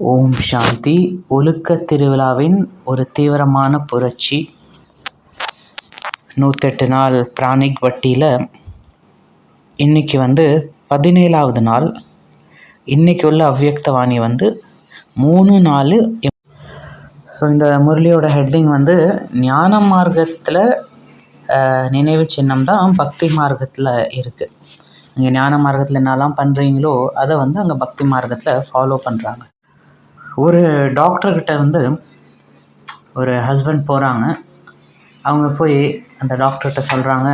ஓம் சாந்தி. ஒழுக்கத் திருவிழாவின் ஒரு தீவிரமான புரட்சி. நூற்றெட்டு நாள் பிராணிக் வட்டியில் இன்றைக்கி வந்து பதினேழாவது நாள். இன்றைக்கி உள்ள அவ்வியக்தவாணி வந்து மூணு நாலு ஸோ இந்த முரளியோட ஹெட்டிங் வந்து ஞான மார்க்கத்தில் நினைவு சின்னம் தான் பக்தி மார்க்கத்தில் இருக்குது நீங்கள் ஞான மார்க்கத்தில் என்னெல்லாம் பண்ணுறீங்களோ அதை வந்து அங்கே பக்தி மார்க்கத்தில் ஃபாலோ பண்ணுறாங்க ஒரு டாக்டர்கிட்ட வந்து ஒரு ஹஸ்பண்ட் போகிறாங்க அவங்க போய் அந்த டாக்டர்கிட்ட சொல்கிறாங்க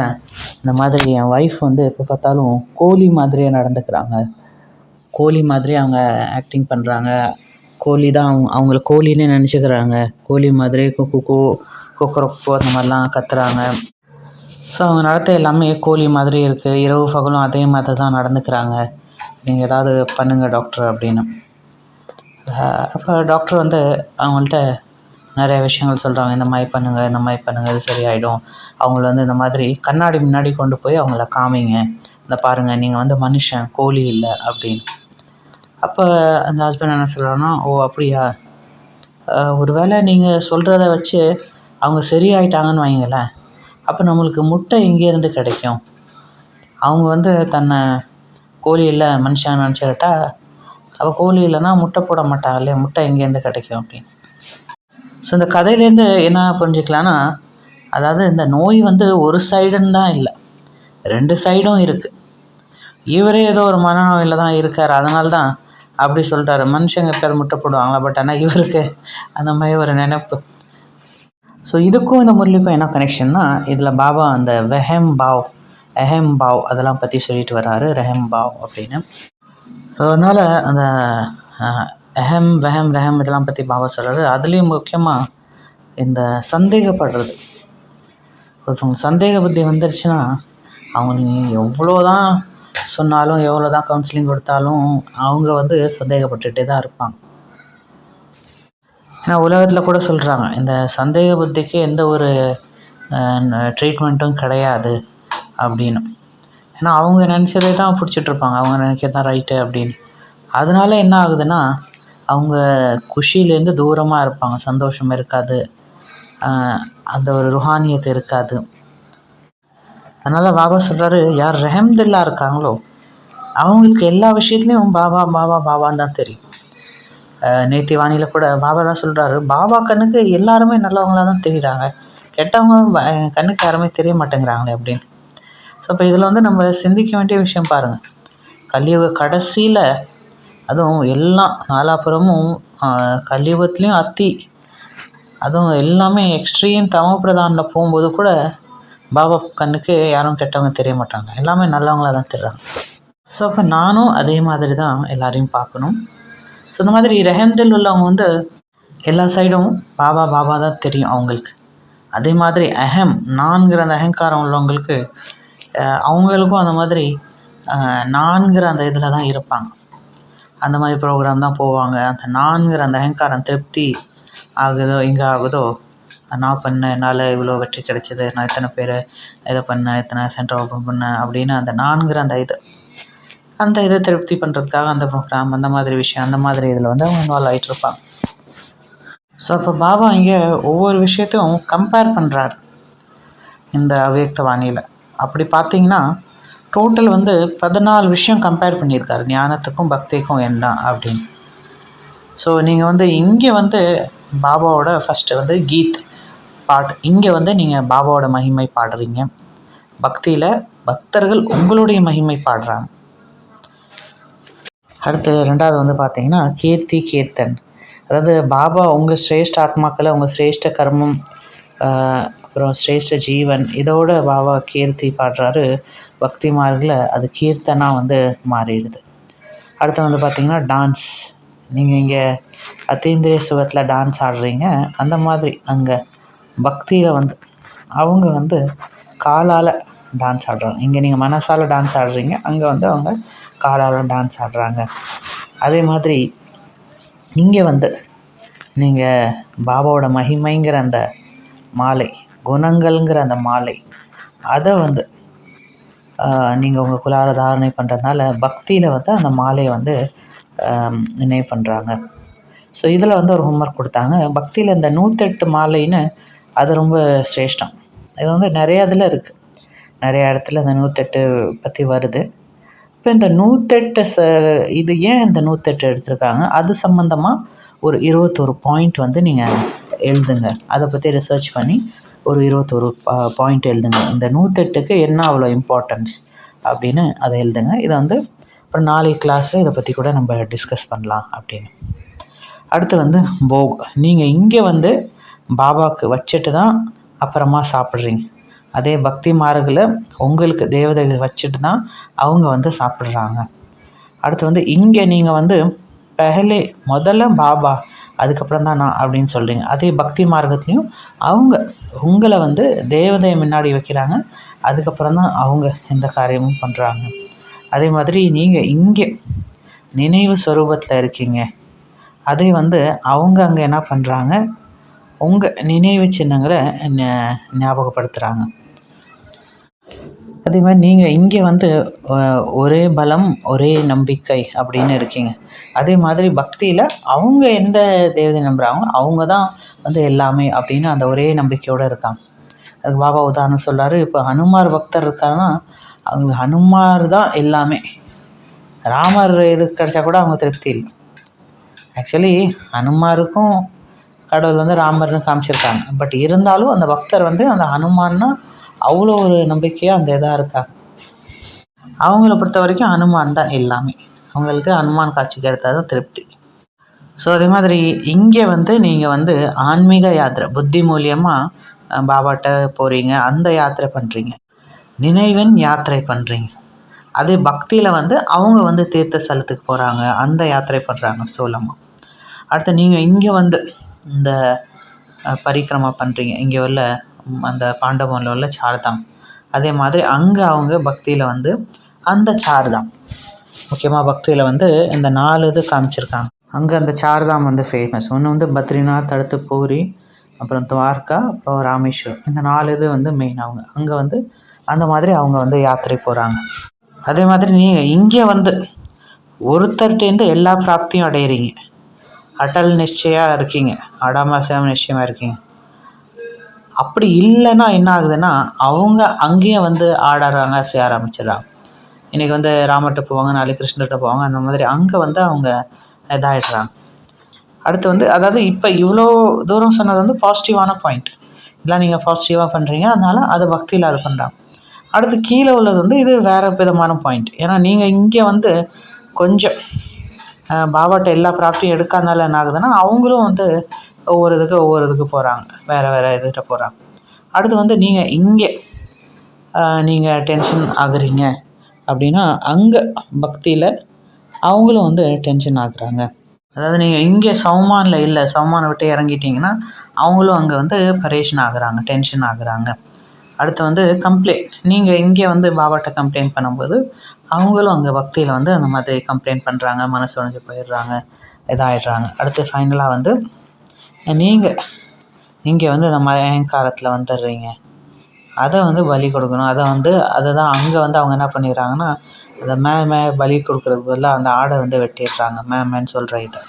இந்த மாதிரி என் ஒய்ஃப் வந்து எப்போ பார்த்தாலும் கோழி மாதிரியே நடந்துக்கிறாங்க. கோழி மாதிரி அவங்க ஆக்டிங் பண்ணுறாங்க கோழி தான் அவங்க அவங்கள கோழின்னே நினச்சிக்கிறாங்க. கோழி மாதிரி குக்கு கோ கொக்கரொக்கோ அந்த மாதிரிலாம் கத்துறாங்க. ஸோ அவங்க நடத்த எல்லாமே கோழி மாதிரி இருக்குது இரவு பகலும் அதே மாதிரி தான் நடந்துக்கிறாங்க. நீங்கள் ஏதாவது பண்ணுங்கள் டாக்டர் அப்படின்னு. அப்போ டாக்டர் வந்து அவங்கள்ட்ட நிறைய விஷயங்கள் சொல்கிறாங்க இந்த மாதிரி பண்ணுங்கள் இந்த மாதிரி பண்ணுங்கள் இது சரியாயிடும். அவங்கள வந்து இந்த மாதிரி கண்ணாடி முன்னாடி கொண்டு போய் அவங்கள காமிங்க. இந்த பாருங்கள் நீங்கள் வந்து மனுஷன் கோழி இல்லை அப்படின்னு. அப்போ அந்த ஹஸ்பண்ட் என்ன சொல்கிறாருன்னா ஓ அப்படியா? ஒரு வேளை நீங்கள் சொல்கிறத வச்சு அவங்க சரியாயிட்டாங்கன்னு வைங்களேன். அப்போ நம்மளுக்கு முட்டை எங்கேருந்து கிடைக்கும். அவங்க வந்து தன்னை கோழி இல்லை மனுஷன் நினச்சிக்கிட்டா அப்போ கோழி இல்லைன்னா முட்டை போட மாட்டாங்க இல்லையா? முட்டை எங்கேருந்து கிடைக்கும் அப்படின்னு. ஸோ இந்த கதையிலேருந்து என்ன புரிஞ்சுக்கலான்னா அதாவது இந்த நோய் வந்து ஒரு சைடுன்னு தான் இல்லை. ரெண்டு சைடும் இருக்குது இவரே ஏதோ ஒரு மனநோயில் தான் இருக்கார். அதனால தான் அப்படி சொல்லிட்டாரு மனுஷங்க பேர் முட்டை போடுவாங்களா? பட் ஆனால் இவருக்கு அந்த மாதிரி ஒரு நினைப்பு. ஸோ இதுக்கும் இந்த முரளிக்கும் என்ன கனெக்ஷன்னா இதில் பாபா அந்த வெஹம் பாவ் எஹம் பாவ் அதெல்லாம் பற்றி சொல்லிட்டு வர்றாரு ரெஹம் பாவ் அப்படின்னு. ஸோ அதனால் அந்த அஹம் வெஹம் ரெஹம் இதெல்லாம் பற்றி பாபா சொல்கிறாரு அதுலேயும் முக்கியமாக இந்த சந்தேகப்படுறது. ஒருத்தவங்க சந்தேக புத்தி வந்துருச்சுன்னா அவங்க நீ எவ்வளோ தான் சொன்னாலும் எவ்வளோ தான் கவுன்சிலிங் கொடுத்தாலும் அவங்க வந்து சந்தேகப்பட்டுகிட்டே தான் இருப்பாங்க. ஏன்னா உலகத்தில் கூட சொல்கிறாங்க இந்த சந்தேக புத்திக்கு எந்த ஒரு ட்ரீட்மெண்ட்டும் கிடையாது அப்படின்னு. ஏன்னா அவங்க நினச்சதே தான் பிடிச்சிட்ருப்பாங்க அவங்க நினைக்கிறது தான் ரைட்டு அப்படின்னு. அதனால என்ன ஆகுதுன்னா அவங்க குஷியிலேருந்து தூரமாக இருப்பாங்க. சந்தோஷம் இருக்காது. அந்த ஒரு ருஹானியத்து இருக்காது. அதனால் பாபா சொல்கிறாரு யார் ரெஹம்தில்லா இருக்காங்களோ அவங்களுக்கு எல்லா விஷயத்துலையும் பாபா பாபா பாபான்னு தான் தெரியும். நேத்தி வாணியில் கூட பாபா தான் சொல்கிறாரு பாபா கண்ணுக்கு எல்லாருமே நல்லவங்களாக தான் தெரியுறாங்க. கெட்டவங்க கண்ணுக்கு யாருமே தெரிய மாட்டேங்கிறாங்களே அப்படின்னு. ஸோ இப்போ இதில் வந்து நம்ம சிந்திக்க வேண்டிய விஷயம் பாருங்கள் கலியுக கடைசியில் அதுவும் எல்லாம் நாலாபுறமும் கலியுகத்துலேயும் அத்தி அதுவும் எல்லாமே எக்ஸ்ட்ரீம் தம பிரதானில் போகும்போது கூட பாபா கண்ணுக்கு யாரும் கெட்டவங்க தெரிய மாட்டாங்க. எல்லாமே நல்லவங்களாக தான் தெரிறாங்க ஸோ அப்போ நானும் அதே மாதிரி தான் எல்லாரையும் பார்க்கணும். ஸோ இந்த மாதிரி ரெஹந்தில் உள்ளவங்க வந்து எல்லா சைடும் பாபா பாபா தான் தெரியும் அவங்களுக்கு. அதே மாதிரி அஹம் நான்கிற அந்த அகங்காரம் உள்ளவங்களுக்கு அவங்களுக்கும் அந்த மாதிரி நான்கிற அந்த இதில் தான் இருப்பாங்க. அந்த மாதிரி ப்ரோக்ராம் தான் போவாங்க. அந்த நான்கிற அந்த அகங்காரம் திருப்தி ஆகுதோ எங்கே ஆகுதோ நான் பண்ணேன் என்னால் இவ்வளோ வெற்றி கிடைச்சிது நான் இத்தனை பேர் இதை பண்ணேன் இத்தனை சென்டர் ஓப்பன் பண்ணேன் அப்படின்னு அந்த நான்கிற அந்த இது அந்த இதை திருப்தி பண்ணுறதுக்காக அந்த ப்ரோக்ராம் அந்த மாதிரி விஷயம் அந்த மாதிரி இதில் வந்து அவங்க இன்வால்வ் ஆகிட்டு இருப்பாங்க. ஸோ அப்போ பாபா இங்கே ஒவ்வொரு விஷயத்தையும் கம்பேர் பண்ணுறாரு இந்த அவ்வியக்த வாணியில் அப்படி பார்த்தீங்கன்னா டோட்டல் வந்து பதினாலு விஷயம் கம்பேர் பண்ணியிருக்காரு. ஞானத்துக்கும் பக்திக்கும் என்ன அப்படின்னு. ஸோ நீங்கள் வந்து இங்கே வந்து பாபாவோட ஃபஸ்ட்டு வந்து கீத் பாட். இங்கே வந்து நீங்கள் பாபாவோட மகிமை பாடுறீங்க. பக்தியில் பக்தர்கள் உங்களுடைய மகிமை பாடுறாங்க. அடுத்து ரெண்டாவது வந்து பார்த்தீங்கன்னா கீர்த்தி கீர்த்தன். அதாவது பாபா உங்கள் சிரேஷ்ட ஆத்மாக்களை உங்கள் சிரேஷ்ட கர்மம் அப்புறம் சிரேஷ்ட ஜீவன் இதோட பாபா கீர்த்தி பாடுறாரு. பக்தி மார்கில் அது கீர்த்தனாக வந்து மாறிடுது. அடுத்து வந்து பார்த்திங்கன்னா டான்ஸ் நீங்கள் இங்கே அத்தீந்திரிய சுகத்தில் டான்ஸ் ஆடுறீங்க. அந்த மாதிரி அங்கே பக்தியில் வந்து அவங்க வந்து காலால் டான்ஸ் ஆடுறாங்க. இங்கே நீங்கள் மனசால் டான்ஸ் ஆடுறீங்க. அங்கே வந்து அவங்க காலால் டான்ஸ் ஆடுறாங்க. அதே மாதிரி இங்கே வந்து நீங்கள் பாபாவோட மகிமைங்கிற அந்த மாலை குணங்கள்ங்கிற அந்த மாலை அதை வந்து நீங்கள் உங்கள் குலார தாரணை பண்ணுறதுனால பக்தியில் வந்து அந்த மாலையை வந்து நினைவு பண்ணுறாங்க ஸோ இதில் வந்து ஒரு ஹோம்ஒர்க் கொடுத்தாங்க. பக்தியில் இந்த நூற்றெட்டு மாலைன்னு அது ரொம்ப சிரேஷ்டம். இது வந்து நிறையா இதில் இருக்குது நிறையா இடத்துல இந்த நூற்றெட்டு பற்றி வருது. இப்போ இந்த நூற்றெட்டு ச இது ஏன் இந்த நூற்றெட்டு எடுத்திருக்காங்க? அது சம்மந்தமாக ஒரு இருபத்தொரு பாயிண்ட் வந்து நீங்கள் எழுதுங்க. அதை பற்றி ரிசர்ச் பண்ணி ஒரு இருபத்தொரு பா பாயிண்ட் எழுதுங்க. இந்த நூற்றெட்டுக்கு என்ன அவ்வளோ இம்பார்ட்டன்ஸ் அப்படின்னு அதை எழுதுங்க. இதை வந்து அப்புறம் நாளைக்கு கிளாஸில் இதை பற்றி கூட நம்ம டிஸ்கஸ் பண்ணலாம் அப்படின்னு. அடுத்து வந்து போக். நீங்கள் இங்கே வந்து பாபாவுக்கு வச்சுட்டு தான் அப்புறமா சாப்பிட்றீங்க. அதே பக்தி மார்கில் உங்களுக்கு தேவதைகள் வச்சுட்டு தான் அவங்க வந்து சாப்பிட்றாங்க. அடுத்து வந்து இங்கே நீங்கள் வந்து பெஹலே முதல்ல பாபா அதுக்கப்புறம் தான் நான் அப்படின்னு சொல்கிறீங்க அதே பக்தி மார்க்கத்துலேயும் அவங்க உங்களை வந்து தேவதையை முன்னாடி வைக்கிறாங்க. அதுக்கப்புறம் தான் அவங்க எந்த காரியமும் பண்ணுறாங்க அதே மாதிரி நீங்கள் இங்கே நினைவு ஸ்வரூபத்தில் இருக்கீங்க. அதே வந்து அவங்க அங்கே என்ன பண்ணுறாங்க உங்கள் நினைவு சின்னங்களை ஞாபகப்படுத்துகிறாங்க அதே மாதிரி நீங்கள் இங்கே வந்து ஒரே பலம் ஒரே நம்பிக்கை அப்படின்னு இருக்கீங்க. அதே மாதிரி பக்தியில் அவங்க எந்த தேவதை நம்புகிறாங்களோ அவங்க தான் வந்து எல்லாமே அப்படின்னு அந்த ஒரே நம்பிக்கையோடு இருக்காங்க. அதுக்கு பாபா உதாரணம் சொல்கிறாரு இப்போ ஹனுமார் பக்தர் இருக்காருன்னா அவங்க ஹனுமார் தான் எல்லாமே. ராமர் இது கிடைச்சா கூட அவங்க திருப்தி இல்லை. ஆக்சுவலி ஹனுமாருக்கும் கடவுள் வந்து ராமர்னு காமிச்சிருக்காங்க. பட் இருந்தாலும் அந்த பக்தர் வந்து அந்த ஹனுமான்னா அவ்வளோ ஒரு நம்பிக்கையாக அந்த இதாக இருக்காங்க அவங்கள பொறுத்த வரைக்கும் ஹனுமான் தான் எல்லாமே. அவங்களுக்கு ஹனுமான் காட்சி கிடைத்தா தான் திருப்தி. ஸோ அதே மாதிரி இங்கே வந்து நீங்கள் வந்து ஆன்மீக யாத்திரை புத்தி மூலியமாக பாபாட்ட போகிறீங்க அந்த யாத்திரை பண்ணுறீங்க நினைவின் யாத்திரை பண்ணுறீங்க அதே பக்தியில் வந்து அவங்க வந்து தீர்த்த ஸ்தலத்துக்கு போகிறாங்க அந்த யாத்திரை பண்ணுறாங்க சோலமாக அடுத்து நீங்கள் இங்கே வந்து இந்த பரிக்கிரமா பண்ணுறீங்க இங்கே உள்ள அந்த பாண்டவனில் உள்ள சார்தாம் அதே மாதிரி அங்கே அவங்க பக்தியில் வந்து அந்த சார்தாம் முக்கியமாக பக்தியில் வந்து இந்த நாலு இது காமிச்சிருக்காங்க. அங்கே அந்த சார்தாம் வந்து ஃபேமஸ் ஒன்று வந்து பத்ரிநாத் அடுத்து பூரி அப்புறம் துவார்கா அப்புறம் ராமேஸ்வரம். இந்த நாலு இது வந்து மெயின் அவங்க. அங்கே வந்து அந்த மாதிரி அவங்க வந்து யாத்திரை போகிறாங்க அதே மாதிரி நீங்கள் இங்கே வந்து ஒருத்தர்கிட்டேருந்து எல்லா பிராப்தியும் அடையிறீங்க. அடல் நிச்சயாக இருக்கீங்க. அடாமசம் நிச்சயமாக இருக்கீங்க. அப்படி இல்லைன்னா என்ன ஆகுதுன்னா அவங்க அங்கேயே வந்து ஆடறாங்க செய்ய ஆரம்பிச்சிடுறாங்க. இன்றைக்கி வந்து ராமர்கிட்ட போவாங்க நாளைக்கு கிருஷ்ணர்கிட்ட போவாங்க அந்த மாதிரி அங்கே வந்து அவங்க இதாகிடுறாங்க அடுத்து வந்து அதாவது இப்போ இவ்வளோ தூரம் சொன்னது வந்து பாசிட்டிவான பாயிண்ட் இதெல்லாம் நீங்கள் பாசிட்டிவாக பண்ணுறீங்க அதனால் அது பக்தியில் அது பண்ணுறாங்க அடுத்து கீழே உள்ளது வந்து இது வேறு விதமான பாயிண்ட் ஏன்னா நீங்கள் இங்கே வந்து கொஞ்சம் பாபாட்ட எல்லா ப்ராப்டியும் எடுக்காதனால என்ன ஆகுதுன்னா அவங்களும் வந்து ஒவ்வொரு இதுக்கு ஒவ்வொரு இதுக்கு போகிறாங்க வேறு வேறு இதுகிட்ட போகிறாங்க அடுத்து வந்து நீங்கள் இங்கே நீங்கள் டென்ஷன் ஆகுறீங்க அப்படின்னா அங்கே பக்தியில் அவங்களும் வந்து டென்ஷன் ஆகுறாங்க. அதாவது நீங்கள் இங்கே சமமானில் இல்லை சௌமானை விட்டு இறங்கிட்டீங்கன்னா அவங்களும் அங்கே வந்து பரேஷன் ஆகுறாங்க டென்ஷன் ஆகுறாங்க. அடுத்து வந்து கம்ப்ளைண்ட் நீங்கள் இங்கே வந்து பாபாட்ட கம்ப்ளைண்ட் பண்ணும்போது அவங்களும் அங்கே பக்தியில் வந்து அந்த மாதிரி கம்ப்ளைண்ட் பண்ணுறாங்க மனசு உடைஞ்சு போயிடுறாங்க இதாகிடுறாங்க அடுத்து ஃபைனலாக வந்து நீங்கள் இங்கே வந்து இந்த மாதிரி வந்துடுறீங்க. அதை வந்து பலி கொடுக்கணும். அதை வந்து அதை தான் அங்கே வந்து அவங்க என்ன பண்ணிடுறாங்கன்னா அந்த மே மே பலி கொடுக்குறதுக்கு பதிலாக அந்த ஆடை வந்து வெட்டிடுறாங்க. மே மேன்னு சொல்கிற இதை.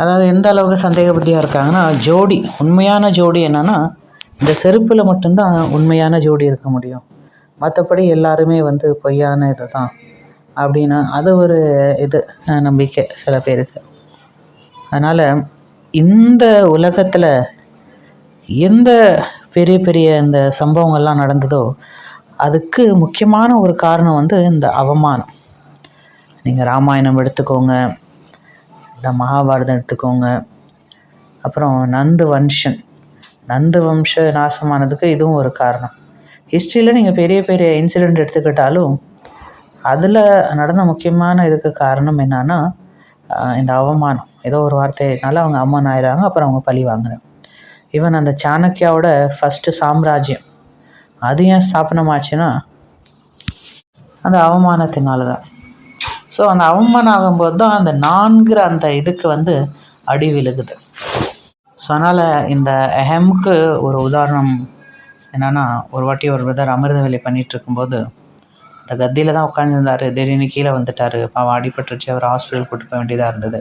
அதாவது எந்த அளவுக்கு சந்தேக புத்தியாக இருக்காங்கன்னா ஜோடி உண்மையான ஜோடி என்னென்னா இந்த செருப்பில் மட்டும்தான் உண்மையான ஜோடி இருக்க முடியும். மற்றபடி எல்லாருமே வந்து பொய்யான இது தான். அப்படின்னா அது ஒரு இது நம்பிக்கை சில பேருக்கு. அதனால் இந்த உலகத்தில் எந்த பெரிய பெரிய இந்த சம்பவங்கள்லாம் நடந்ததோ அதுக்கு முக்கியமான ஒரு காரணம் வந்து இந்த அவமானம். நீங்கள் ராமாயணம் எடுத்துக்கோங்க இல்லை மகாபாரதம் எடுத்துக்கோங்க. அப்புறம் நந்து வம்சன் நந்து வம்ச நாசமானதுக்கு இதுவும் ஒரு காரணம். ஹிஸ்ட்ரியில் நீங்கள் பெரிய பெரிய இன்சிடெண்ட் எடுத்துக்கிட்டாலும் அதில் நடந்த முக்கியமான இதுக்கு காரணம் என்னன்னா இந்த அவமானம். ஏதோ ஒரு வார்த்தைனால அவங்க அம்மன் ஆயிடுறாங்க அப்புறம் அவங்க பழி வாங்குறாங்க. ஈவன் அந்த சாணக்கியாவோட ஃபஸ்ட்டு சாம்ராஜ்யம் அது ஏன் ஸ்தாபனமாச்சுன்னா அந்த அவமானத்தினால தான் ஸோ அந்த அவமானம் ஆகும்போது தான் அந்த நான்கிற அந்த இதுக்கு வந்து அடி விழுகுது. ஸோ அதனால் இந்த அஹம்க்கு ஒரு உதாரணம் என்னன்னா ஒரு வாட்டி ஒரு பிரதர் அமிர்த வேலை பண்ணிகிட்ருக்கும்போது இருக்கும்போது அந்த கத்தியில் தான் உட்காந்துருந்தாரு திடீர்னு கீழே வந்துட்டார். பாவம் அடிபட்டுருச்சு. அவர் ஹாஸ்பிட்டல் கூட்டு போக வேண்டியதாக இருந்தது.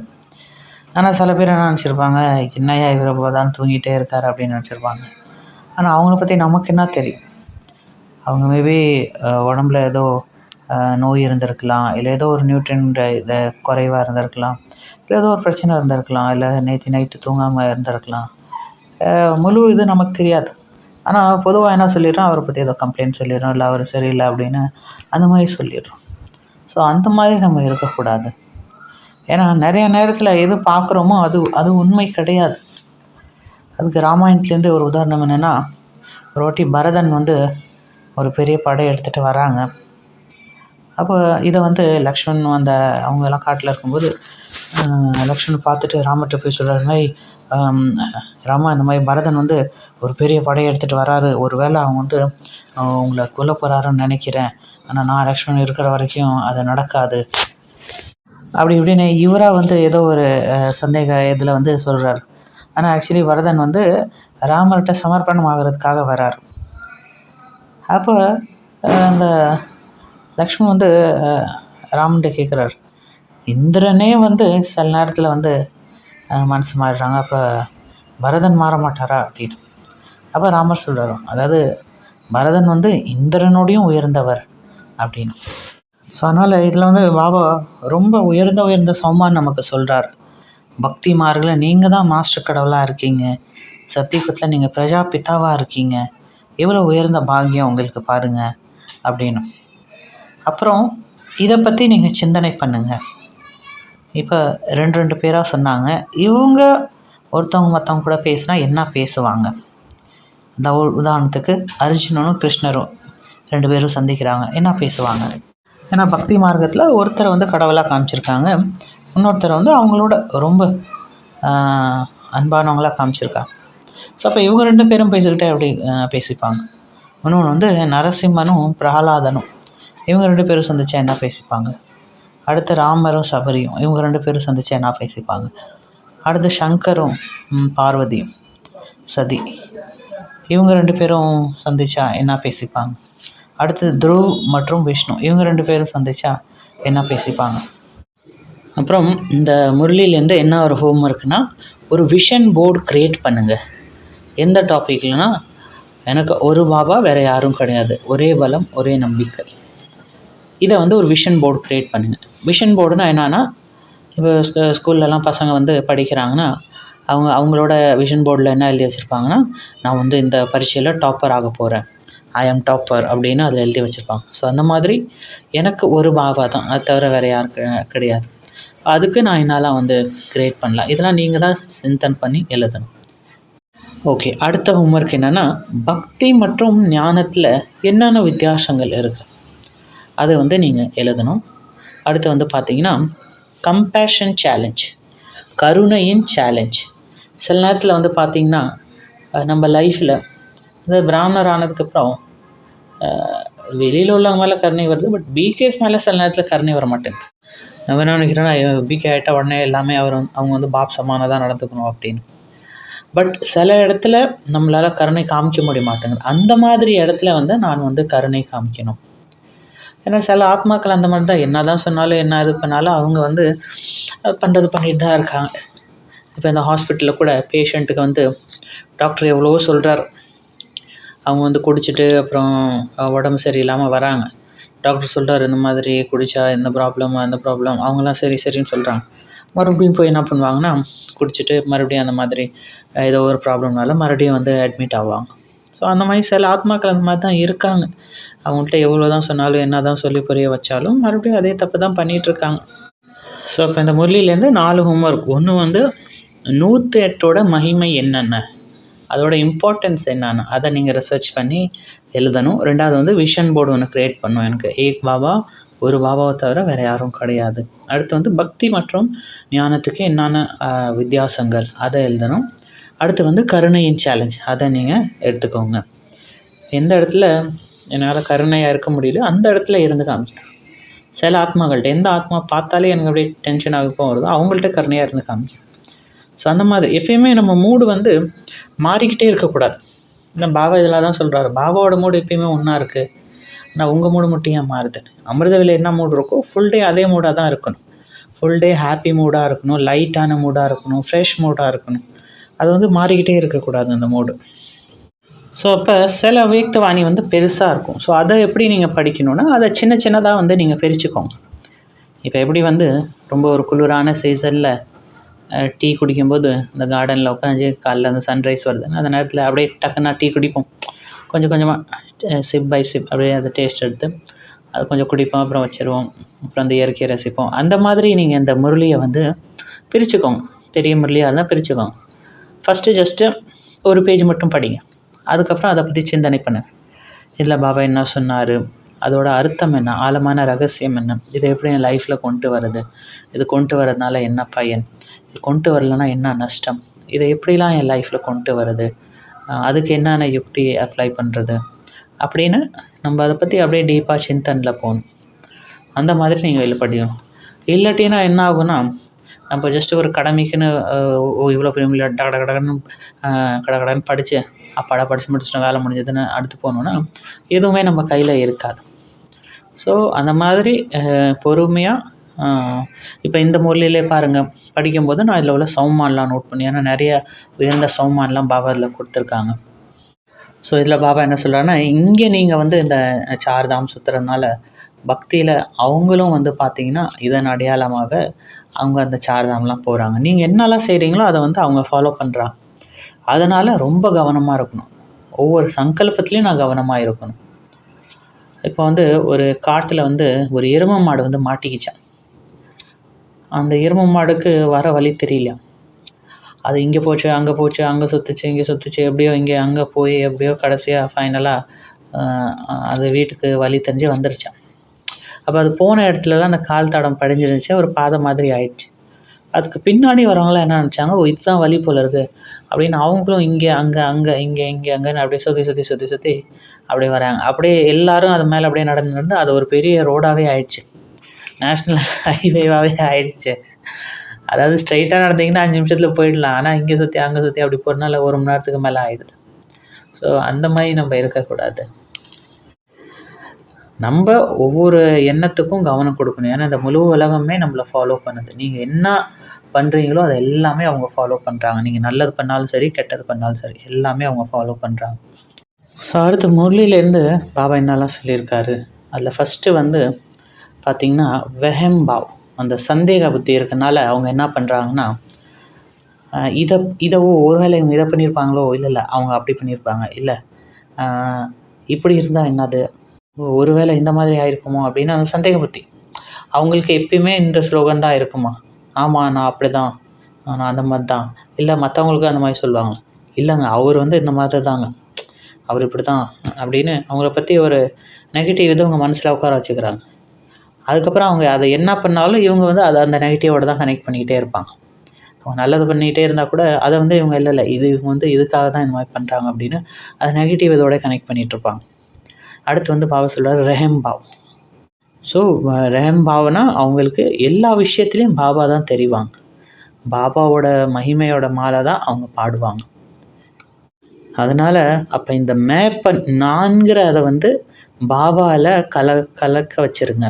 ஆனால் சில பேர் என்ன நினச்சிருப்பாங்க? என்னையா இவர் தான் தூங்கிட்டே இருக்கார் அப்படின்னு நினச்சிருப்பாங்க. ஆனால் அவங்கள பற்றி நமக்கு என்ன தெரியும்? அவங்க மேபி உடம்புல ஏதோ நோய் இருந்திருக்கலாம். இல்லை ஏதோ ஒரு நியூட்ரியன்ட் இது குறைவாக இருந்திருக்கலாம். இல்லை ஏதோ ஒரு பிரச்சனை இருந்திருக்கலாம். இல்லை நேற்று நைட்டு தூங்காமல் இருந்திருக்கலாம். முழு இது நமக்கு தெரியாது. ஆனால் பொதுவாக என்ன சொல்லிடுறோம்? அவரை பற்றி ஏதோ கம்ப்ளைண்ட் சொல்லிடுறோம். இல்லை அவர் சரியில்லை அப்படின்னு அந்த மாதிரி சொல்லிடுறோம். ஸோ அந்த மாதிரி நம்ம இருக்கக்கூடாது. ஏன்னா நிறைய நேரத்தில் எது பார்க்குறோமோ அது அது உண்மை கிடையாது. அதுக்கு ராமாயணத்துலேருந்து ஒரு உதாரணம் என்னென்னா ஒரு வாட்டி பரதன் வந்து ஒரு பெரிய படை எடுத்துகிட்டு வராங்க. அப்போ இதை வந்து லக்ஷ்மண் அந்த அவங்க எல்லாம் காட்டில் இருக்கும்போது லக்ஷ்மன் லக்ஷ்மண் பார்த்துட்டு ராமர்கிட்ட போய் சொல்கிறாரு மாதிரி ராம ராமா இந்த மாதிரி பரதன் வந்து ஒரு பெரிய படையை எடுத்துகிட்டு வராரு. ஒரு வேளை அவங்க வந்து உங்களை கொல்ல போகிறாருன்னு நினைக்கிறேன். ஆனால் நான் லக்ஷ்மண் இருக்கிற வரைக்கும் அது நடக்காது. அப்படி இப்படின்னு இவராக வந்து ஏதோ ஒரு சந்தேக இதில் வந்து சொல்கிறார் ஆனால் ஆக்சுவலி வரதன் வந்து ராமர்கிட்ட சமர்ப்பணம் ஆகிறதுக்காக வரார். அப்போ அந்த லக்ஷ்மண் வந்து அஹ், ராமன்கிட்ட கேட்குறாரு இந்திரனே வந்து சில நேரத்தில் வந்து மனசு மாறிடுறாங்க. அப்போ பரதன் மாற மாட்டாரா அப்படின்னு. அப்போ ராமர் சொல்கிறாரு அதாவது பரதன் வந்து இந்திரனோடையும் உயர்ந்தவர் அப்படின்னு. ஸோ அதனால் இதில் வந்து பாபா ரொம்ப உயர்ந்த உயர்ந்த சௌமான் நமக்கு சொல்கிறார் பக்தி மார்கில் நீங்கள் தான் மாஸ்டர் கடவுளாக இருக்கீங்க. சத்தியுகத்தில் நீங்கள் பிரஜா பிதாவாக இருக்கீங்க. எவ்வளோ உயர்ந்த பாக்கியம் உங்களுக்கு பாருங்கள் அப்படின்னு. அப்புறம் இதை பற்றி நீங்கள் சிந்தனை பண்ணுங்கள் இப்போ ரெண்டு ரெண்டு பேராக சொன்னாங்க. இவங்க ஒருத்தவங்க மற்றவங்க கூட பேசினா என்ன பேசுவாங்க? இந்த உதாரணத்துக்கு அர்ஜுனனும் கிருஷ்ணரும் ரெண்டு பேரும் சந்திக்கிறாங்க. என்ன பேசுவாங்க? ஏன்னா பக்தி மார்க்கத்தில் ஒருத்தரை வந்து கடவுளாக காமிச்சிருக்காங்க. இன்னொருத்தரை வந்து அவங்களோட ரொம்ப அன்பானவங்களாக காமிச்சிருக்காங்க. ஸோ அப்போ இவங்க ரெண்டு பேரும் பேசிக்கிட்டே அப்படி பேசிப்பாங்க. இன்னொன்று வந்து நரசிம்மனும் பிரகலாதனும். இவங்க ரெண்டு பேரும் சந்திச்சா என்ன பேசிப்பாங்க? அடுத்து ராமரும் சபரியும் இவங்க ரெண்டு பேரும் சந்தித்தா என்ன பேசிப்பாங்க? அடுத்து சங்கரும் பார்வதியும் சதி. இவங்க ரெண்டு பேரும் சந்திச்சா என்ன பேசிப்பாங்க? அடுத்து துருவ் மற்றும் விஷ்ணு இவங்க ரெண்டு பேரும் சந்தித்தா என்ன பேசிப்பாங்க? அப்புறம் இந்த முரளிலேருந்து என்ன ஒரு ஹோம் ஒர்க்னா ஒரு விஷன் போர்டு க்ரியேட் பண்ணுங்கள் எந்த டாப்பிக்லனா எனக்கு ஒரு பாபா வேறு யாரும் கிடையாது. ஒரே பலம் ஒரே நம்பிக்கை. இதை வந்து ஒரு விஷன் போர்டு க்ரியேட் பண்ணுங்கள் விஷன் போர்டுனா என்னன்னா இப்போ ஸ்கூல்லலாம் பசங்க வந்து படிக்கிறாங்கன்னா அவங்க அவங்களோட விஷன் போர்டில் என்ன எழுதி வச்சுருப்பாங்கன்னா நான் வந்து இந்த பரீட்சையில் டாப்பர் ஆக போகிறேன் ஐ ஆம் டாப்பர் அப்படின்னு அதில் எழுதி வச்சுருப்பாங்க. ஸோ அந்த மாதிரி எனக்கு ஒரு பாபா தான். அது தவிர வேறு யாரும் கிடையாது. அதுக்கு நான் என்னால் வந்து க்ரியேட் பண்ணலாம். இதெல்லாம் நீங்கள் தான் சிந்தன் பண்ணி எழுதணும். ஓகே அடுத்த ஹோம்ஒர்க் என்னென்னா பக்தி மற்றும் ஞானத்தில் என்னென்ன வித்தியாசங்கள் இருக்குது அதை வந்து நீங்கள் எழுதணும். அடுத்து வந்து பார்த்தீங்கன்னா கம்பேஷன் சேலஞ்ச் கருணையின் சேலஞ்ச் சில நேரத்தில் வந்து பார்த்தீங்கன்னா நம்ம லைஃப்பில் இந்த பிராமணர் ஆனதுக்கப்புறம் வெளியில் உள்ளவங்க மேலே கருணை வருது பட் பிகேஸ் மேலே சில நேரத்தில் கருணை வர மாட்டேங்குது. நம்ம என்ன நினைக்கிறோன்னா பிகே ஆகிட்ட உடனே எல்லாமே அவர் அவங்க வந்து பாப் சமானதாக நடந்துக்கணும் அப்படின்னு. பட் சில இடத்துல நம்மளால் கருணை காமிக்க முடிய மாட்டேங்குது. அந்த மாதிரி இடத்துல வந்து நான் வந்து கருணை காமிக்கணும். ஏன்னா சில ஆத்மாக்கள் அந்த மாதிரி தான். என்ன தான் சொன்னாலும் என்ன இது பண்ணாலும் அவங்க வந்து பண்ணுறது பண்ணிட்டு தான் இருக்காங்க. இப்போ இந்த ஹாஸ்பிட்டலில் கூட பேஷண்ட்டுக்கு வந்து டாக்டர் எவ்வளவோ சொல்கிறார் அவங்க வந்து குடிச்சிட்டு அப்புறம் உடம்பு சரியில்லாமல் வராங்க. டாக்டர் சொல்கிறார் இந்த மாதிரி குடித்தா இந்த ப்ராப்ளம் அந்த ப்ராப்ளம் அவங்களாம் சரி சரின்னு சொல்கிறாங்க மறுபடியும் போய் என்ன பண்ணுவாங்கன்னா குடிச்சிட்டு மறுபடியும் அந்த மாதிரி ஏதோ ஒரு ப்ராப்ளம்னால மறுபடியும் வந்து அட்மிட் ஆவாங்க. ஸோ அந்த மாதிரி சில ஆத்மாக்கள் அந்த மாதிரி தான் இருக்காங்க. அவங்கள்ட்ட எவ்வளோ தான் சொன்னாலும் என்ன தான் சொல்லி புரிய வச்சாலும் மறுபடியும் அதே தப்பு தான் பண்ணிகிட்ருக்காங்க ஸோ இப்போ இந்த முரளிலேருந்து நாலு ஹோம்ஒர்க் ஒன்று வந்து நூற்றி எட்டோட மகிமை என்னென்ன? அதோட இம்பார்ட்டன்ஸ் என்னென்ன? அதை நீங்கள் ரிசர்ச் பண்ணி எழுதணும். ரெண்டாவது வந்து விஷன் போர்டு ஒன்று க்ரியேட் பண்ணும் எனக்கு ஏக் பாபா ஒரு பாபாவை தவிர வேறு யாரும் கிடையாது. அடுத்து வந்து பக்தி மற்றும் ஞானத்துக்கு என்னென்ன வித்தியாசங்கள்? அதை எழுதணும். அடுத்து வந்து கருணையின் சேலஞ்ச் அதை நீங்கள் எடுத்துக்கோங்க. எந்த இடத்துல என்னால் கருணையாக இருக்க முடியல அந்த இடத்துல இருந்து காமிக்கணும். சில ஆத்மாக்கள்கிட்ட எந்த ஆத்மா பார்த்தாலே எனக்கு அப்படியே டென்ஷன் ஆகப்போ வருதோ அவங்கள்ட்ட கருணையாக இருந்து காமிக்கணும். ஸோ அந்த மாதிரி. எப்பயுமே நம்ம மூடு வந்து மாறிக்கிட்டே இருக்கக்கூடாது. இல்லை பாபா இதெல்லாம் தான் சொல்கிறாரு பாபாவோட மூடு எப்பயுமே ஒன்றா இருக்குது ஆனால் உங்கள் மூடு மட்டும் ஏன் மாறுது அமிர்தவில் என்ன மூடு இருக்கோ ஃபுல் டே அதே மூடாக தான் இருக்கணும். ஃபுல் டே ஹாப்பி மூடாக இருக்கணும் லைட்டான மூடாக இருக்கணும் ஃப்ரெஷ் மூடாக இருக்கணும். அது வந்து மாறிக்கிட்டே இருக்கக்கூடாது அந்த மூடு ஸோ அப்போ சில அவ்யக்தவாணி வந்து பெருசாக இருக்கும். ஸோ அதை எப்படி நீங்கள் படிக்கணும்னா அதை சின்ன சின்னதாக வந்து நீங்கள் பிரிச்சுக்கோங்க. இப்போ எப்படி வந்து ரொம்ப ஒரு குளிரான சீசனில் டீ குடிக்கும்போது இந்த கார்டனில் உட்காந்து காலைல அந்த சன்ரைஸ் வருது அந்த நேரத்தில் அப்படியே டக்குன்னா டீ குடிப்போம். கொஞ்சம் கொஞ்சமாக சிப் பை சிப் அப்படியே அதை டேஸ்ட் எடுத்து அது கொஞ்சம் குடிப்போம் அப்புறம் வச்சிருவோம். அப்புறம் அந்த இயற்கையை ரசிப்போம். அந்த மாதிரி நீங்கள் இந்த முரளியை வந்து பிரிச்சுக்கோங்க. பெரிய முரளியாக இருந்தால் பிரிச்சுக்கோங்க. ஃபஸ்ட்டு ஜஸ்ட்டு ஒரு பேஜ் மட்டும் படிங்க. அதுக்கப்புறம் அதை பற்றி சிந்தனை பண்ணுங்கள் இல்லை பாபா என்ன சொன்னார்? அதோட அர்த்தம் என்ன? ஆழமான ரகசியம் என்ன? இதை எப்படி என் லைஃப்பில் கொண்டு வருது இது கொண்டு வரதுனால என்ன பயன்? இது கொண்டு வரலன்னா என்ன நஷ்டம்? இதை எப்படிலாம் என் லைஃப்பில் கொண்டு வருது அதுக்கு என்னென்ன யுக்தி அப்ளை பண்ணுறது அப்படின்னு நம்ம அதை பற்றி அப்படியே டீப்பாக சிந்தனில் போகணும். அந்த மாதிரி நீங்கள் இதில் படிக்கணும் இல்லாட்டினா என்ன ஆகும்னா நம்ம ஜஸ்ட் ஒரு கடமைக்குன்னு ஓ இவ்வளோ பெரிய மொழி டக டக டகன்னு கட கடன்னு படித்து அப்பாடா படித்து முடிச்சுட்டோம் வேலை முடிஞ்சதுன்னு அடுத்து போனோம்னா எதுவுமே நம்ம கையில் இருக்காது. ஸோ அந்த மாதிரி பொறுமையாக இப்போ இந்த மொழியிலே பாருங்கள் படிக்கும்போது நான் இதில் உள்ள சவுமான்லாம் நோட் பண்ணி ஏன்னா நிறைய உயர்ந்த சவுமான்லாம் பாபா இதில் கொடுத்துருக்காங்க. ஸோ இதில் பாபா என்ன சொல்கிறாருன்னா இங்கே நீங்கள் வந்து இந்த சார்தாம் சுத்துறதுனால பக்தியில் அவங்களும் வந்து பார்த்தீங்கன்னா இதன் அடையாளமாக அவங்க அந்த சார்தாம்லாம் போகிறாங்க நீங்கள் என்னெல்லாம் செய்கிறீங்களோ அதை வந்து அவங்க ஃபாலோ பண்ணுறாங்க அதனால் ரொம்ப கவனமாக இருக்கணும். ஒவ்வொரு சங்கல்பத்துலேயும் நான் கவனமாக இருக்கணும். இப்போ வந்து ஒரு காட்டில் வந்து ஒரு எருமை மாடு வந்து மாட்டிக்கிச்சான் அந்த எருமை மாடுக்கு வர வழி தெரியல. அது இங்கே போச்சு அங்கே போச்சு அங்கே சுற்றுச்சு இங்கே சுற்றுச்சு எப்படியோ இங்கே அங்கே போய் எப்படியோ கடைசியாக ஃபைனலாக அது வீட்டுக்கு வழி தெரிஞ்சு வந்துருச்சான் அப்போ அது போன இடத்துலலாம் அந்த கால் தடம் படிஞ்சிருந்துச்சு ஒரு பாதை மாதிரி ஆயிடுச்சு. அதுக்கு பின்னாடி வரவங்களாம் என்ன நினச்சாங்க ஓ இதுதான் வழி போல இருக்கு. அப்படின்னு அவங்களும் இங்கே அங்கே அங்கே இங்கே இங்கே அங்கேன்னு அப்படியே சுற்றி சுற்றி சுற்றி சுற்றி அப்படியே வராங்க. அப்படியே எல்லாரும் அது மேலே அப்படியே நடந்து நடந்து அது ஒரு பெரிய ரோடாகவே ஆயிடுச்சு. நேஷ்னல் ஹைவேவாகவே ஆயிடுச்சு. அதாவது ஸ்ட்ரைட்டாக நடந்தீங்கன்னா அஞ்சு நிமிஷத்தில் போயிடலாம். ஆனால் இங்கே சுற்றி அங்கே சுற்றி அப்படி போகிறனால ஒரு மணி நேரத்துக்கு மேலே ஆயிடுது. ஸோ அந்த மாதிரி நம்ம இருக்கக்கூடாது. நம்ம ஒவ்வொரு எண்ணத்துக்கும் கவனம் கொடுக்கணும். ஏன்னா இந்த முழு உலகமே நம்மளை ஃபாலோ பண்ணுது. நீங்கள் என்ன பண்ணுறீங்களோ அது எல்லாமே அவங்க ஃபாலோ பண்ணுறாங்க நீங்கள் நல்லது பண்ணாலும் சரி கெட்டது பண்ணாலும் சரி எல்லாமே அவங்க ஃபாலோ பண்ணுறாங்க ஸோ அடுத்து முரளியிலேருந்து பாபா என்னெல்லாம் சொல்லியிருக்காரு? அதில் ஃபஸ்ட்டு வந்து பார்த்திங்கன்னா வெஹம்பாவ் அந்த சந்தேக புத்தி இருக்கனால அவங்க என்ன பண்ணுறாங்கன்னா இதை இதை ஒருவேளை இவங்க இதை பண்ணியிருப்பாங்களோ? இல்லை இல்லை அவங்க அப்படி பண்ணியிருப்பாங்க. இல்லை இப்படி இருந்தால் என்னது? ஒருவேளை இந்த மாதிரி ஆயிருக்குமோ அப்படின்னு அந்த சந்தேக புத்தி அவங்களுக்கு எப்பயுமே இந்த ஸ்லோகன் தான் இருக்குமா? ஆமாம் நான் அப்படி தான் நான் அந்த மாதிரி தான் இல்லை மற்றவங்களுக்கும் அந்த மாதிரி சொல்லுவாங்க. இல்லைங்க அவர் வந்து இந்த மாதிரி தாங்க அவர் இப்படி தான் அப்படின்னு அவங்கள பற்றி ஒரு நெகட்டிவ் இது அவங்க மனசில் உட்கார வச்சுக்கிறாங்க. அதுக்கப்புறம் அவங்க அதை என்ன பண்ணாலும் இவங்க வந்து அதை அந்த நெகட்டிவோட தான் கனெக்ட் பண்ணிக்கிட்டே இருப்பாங்க. அவங்க நல்லது பண்ணிக்கிட்டே இருந்தால் கூட அதை வந்து இவங்க இல்லை இல்லை இது இவங்க வந்து இதுக்காக தான் இந்த மாதிரி பண்ணுறாங்க அப்படின்னு அதை நெகட்டிவ் இதோட கனெக்ட் பண்ணிகிட்டு இருப்பாங்க. அடுத்து வந்து பாபா சொல்கிறார் ரெஹம் பாவ். ஸோ ரெஹம் பாவனா அவங்களுக்கு எல்லா விஷயத்துலையும் பாபா தான் தெரிவாங்க. பாபாவோட மகிமையோட மாலை தான் அவங்க பாடுவாங்க. அதனால் அப்போ இந்த மேப்பன் நான்கிற அதை வந்து பாபாவில் கல கலக்க வச்சிருங்க.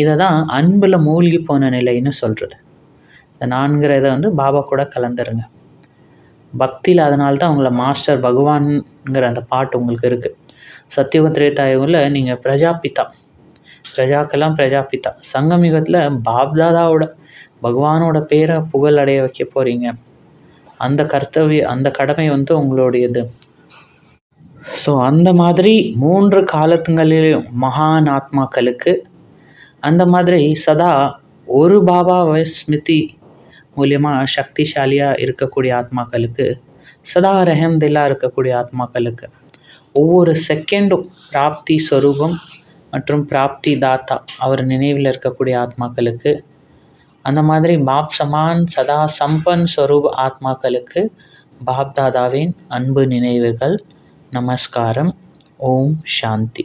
இதை தான் அன்பில் மூழ்கி போன நிலைன்னு சொல்கிறது இந்த நான்கிற இதை வந்து பாபா கூட கலந்துருங்க. பக்தியில் அதனால தான் உங்களை மாஸ்டர் பகவான்ங்கிற அந்த பாட்டு உங்களுக்கு இருக்குது சத்தியுக திரேதாயுகம்ல நீங்கள் பிரஜாபிதா. பிரஜாக்கெல்லாம் பிரஜாபிதா. சங்கமிகத்தில் பாப்தாதாவோட பகவானோட பேரை புகழ் அடைய வைக்க போகிறீங்க அந்த கர்த்தவிய அந்த கடமை வந்து உங்களுடையது. ஸோ அந்த மாதிரி மூன்று காலத்துங்களிலும் மகான் ஆத்மாக்களுக்கு அந்த மாதிரி சதா ஒரு பாபாவை ஸ்மிருதி மூலியமாக சக்திசாலியாக இருக்கக்கூடிய ஆத்மாக்களுக்கு சதா ரஹம்தில்லா இருக்கக்கூடிய ஆத்மாக்களுக்கு. ஒவ்வொரு செகண்டும் பிராப்தி ஸ்வரூபம் மற்றும் பிராப்தி தாத்தா அவர் நினைவில் இருக்கக்கூடிய ஆத்மாக்களுக்கு அந்த மாதிரி பாப் சமான் சதா சம்பன் ஸ்வரூப் ஆத்மாக்களுக்கு பாப் தாதாவின் அன்பு நினைவுகள் நமஸ்காரம் ஓம் சாந்தி.